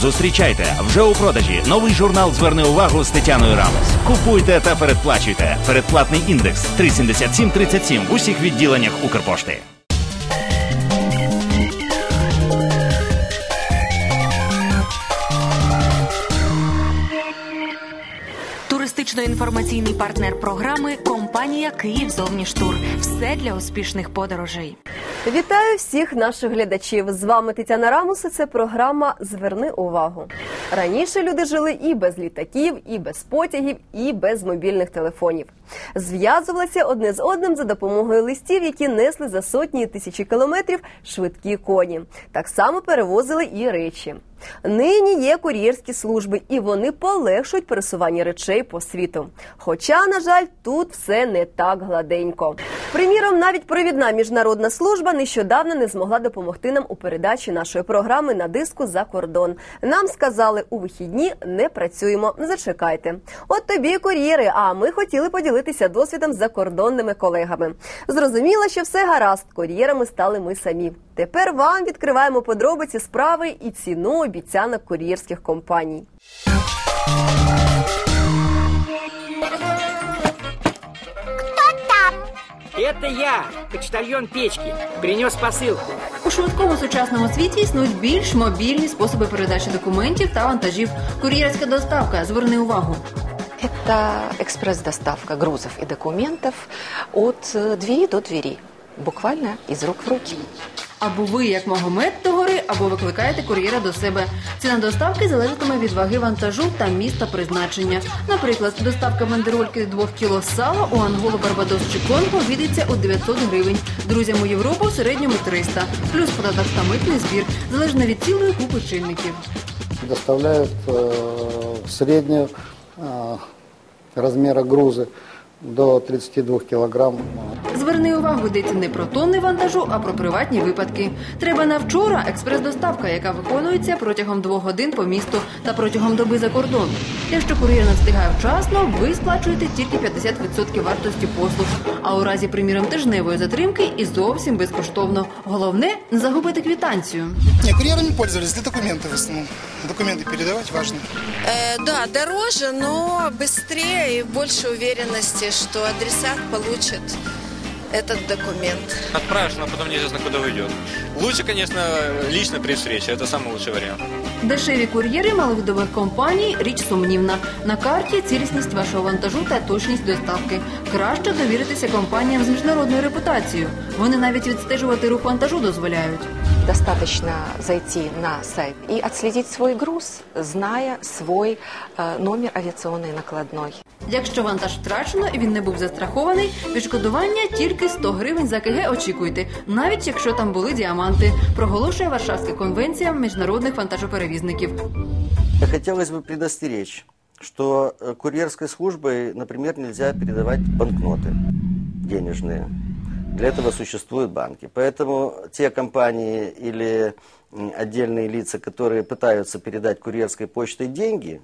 Зустрічайте вже у продажі новий журнал Зверни увагу з Тетяною Рамес. Купуйте та передплачуйте. Передплатний індекс 37737 в усіх відділеннях Укрпошти. Туристично-інформаційний партнер програми компанія Київ Зовніштур. Все для успішних подорожей. Вітаю всіх наших глядачів. З вами Тетяна Рамус. і Це програма Зверни увагу. Раніше люди жили і без літаків, і без потягів, і без мобільних телефонів. Зв'язувалися одне з одним за допомогою листів, які несли за сотні і тисячі кілометрів швидкі коні. Так само перевозили і речі. Нині є кур'єрські служби, і вони полегшують пересування речей по світу. Хоча, на жаль, тут все не так гладенько. Приміром, навіть провідна міжнародна служба нещодавно не змогла допомогти нам у передачі нашої програми на диску за кордон. Нам сказали, у вихідні не працюємо. Зачекайте. От тобі кур'єри. А ми хотіли поділитися досвідом з закордонними колегами. Зрозуміло, що все гаразд. Кур'єрами стали ми самі. Тепер вам відкриваємо подробиці справи і ціну обіцянок кур'єрських компаній. Это я, почтальон печки. Принес посылку. У швидкому сучасному світі існують більш мобільні способи передачі документів та вантажів. Кур'єрська доставка. Зверни увагу. Это экспресс-доставка грузов и документов от э, двери до двери. Буквально из рук в руки. Або ви, як Магомед, до гори, або викликаєте кур'єра до себе. Ціна доставки залежатиме від ваги вантажу та міста призначення. Наприклад, доставка мандирольки 2 кіло сала у Анголу, Барбадос чи Конго обійдеться у 900 гривень. Друзям у Європу в середньому 300. Плюс податок та митний збір, залежно від цілої купи чинників. доставляют э, среднего э, размера грузы до 32 килограмм. Зверни увагу, йдеться не про тонни вантажу, а про приватні випадки. Треба на вчора експрес-доставка, яка виконується протягом двох годин по місту та протягом доби за кордон. Якщо кур'єр не встигає вчасно, ви сплачуєте тільки 50% вартості послуг. А у разі, приміром, тижневої затримки і зовсім безкоштовно. Головне не загубити квітанцію. Не, курьерами пользовались для документов в основном. Документы передавать важно. Э, да, дороже, но быстрее и больше уверенности, что адресат получит этот документ. Отправишь, но потом неизвестно, куда уйдет. Лучше, конечно, лично при встрече. Это самый лучший вариант. Дешеві кур'єри маловідомих компаній річ сумнівна. На карті цілісність вашого вантажу та точність доставки. Краще довіритися компаніям з міжнародною репутацією. Вони навіть відстежувати рух вантажу дозволяють. Достаточно зайти на сайт и отследить свой груз, зная свой э, номер авиационной накладной. Якщо вантаж втрачено і він не був застрахований, відшкодування тільки 100 гривень за КГ очікуйте, навіть якщо там були діаманти, проголошує Варшавська конвенція міжнародних вантажоперевізників. Хотелось бы предостеречь, что э, курьерской службой, например, нельзя передавать банкноты денежные. Для этого существуют банки. Поэтому те компании или м, отдельные лица, которые пытаются передать курьерской почтой деньги,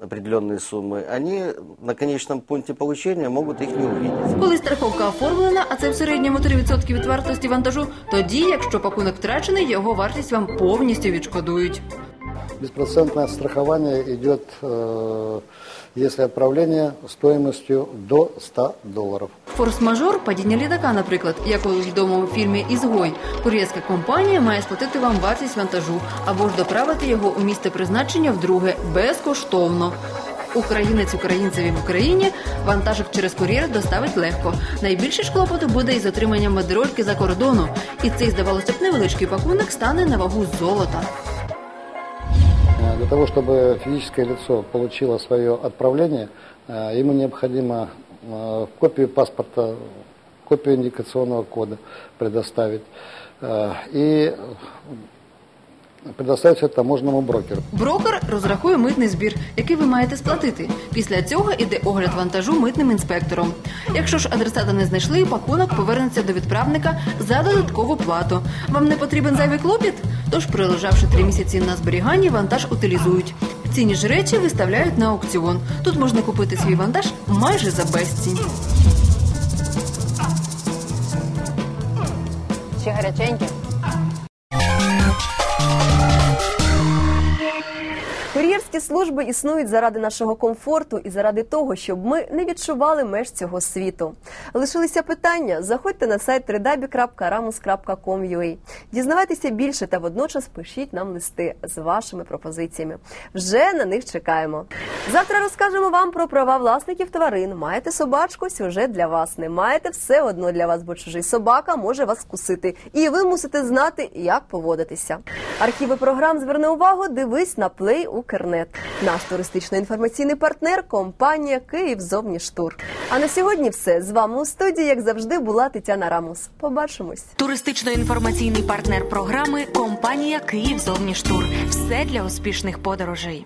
определенные суммы, они на конечном пункте получения могут их не увидеть. Коли страховка оформлена, а це в середньому 3% від вартості вантажу, тоді, якщо пакунок втрачений, його вартість вам повністю відшкодують. Беспроцентное страхование идет, э, если отправление стоимостью до 100 долларов. Форс-мажор, падіння літака, наприклад, як у відомому фільмі Ізгой, кур'єрська компанія має сплатити вам вартість вантажу або ж доправити його у місце призначення вдруге безкоштовно. Українець українцеві в Україні вантажик через кур'єр доставить легко. Найбільше ж клопоту буде із отриманням мандирольки за кордону. І цей, здавалося б, невеличкий пакунок стане на вагу золота. Э, Для того, чтобы физическое лицо получило свое отправление, э, ему необходимо э, копию паспорта, копию индикационного кода предоставить. И предоставить это таможенному брокеру. Брокер розрахує митний збір, який ви маєте сплатити. Після цього іде огляд вантажу митним інспектором. Якщо ж адресата не знайшли, пакунок повернеться до відправника за додаткову плату. Вам не потрібен зайвий клопіт? Тож, пролежавши три місяці на зберіганні, вантаж утилізують. Цінні ж речі виставляють на аукціон. Тут можна купити свій вантаж майже за безцінь. Ще гаряченькі. Кур'єрські служби існують заради нашого комфорту і заради того, щоб ми не відчували меж цього світу. Лишилися питання. Заходьте на сайт www.ramus.com.ua. Дізнавайтеся більше та водночас пишіть нам листи з вашими пропозиціями. Вже на них чекаємо. Завтра розкажемо вам про права власників тварин. Маєте собачку? Сюжет для вас. Не маєте все одно для вас, бо чужий собака може вас вкусити. І ви мусите знати, як поводитися. Архіви програм зверни увагу. Дивись на Play Укрнет. Наш туристично-інформаційний партнер компанія Київ Зовніштур. А на сьогодні все з вами у студії, як завжди, була Тетяна Рамус. Побачимось. Туристично-інформаційний партнер програми компанія Київ Зовніштур. Все для успішних подорожей.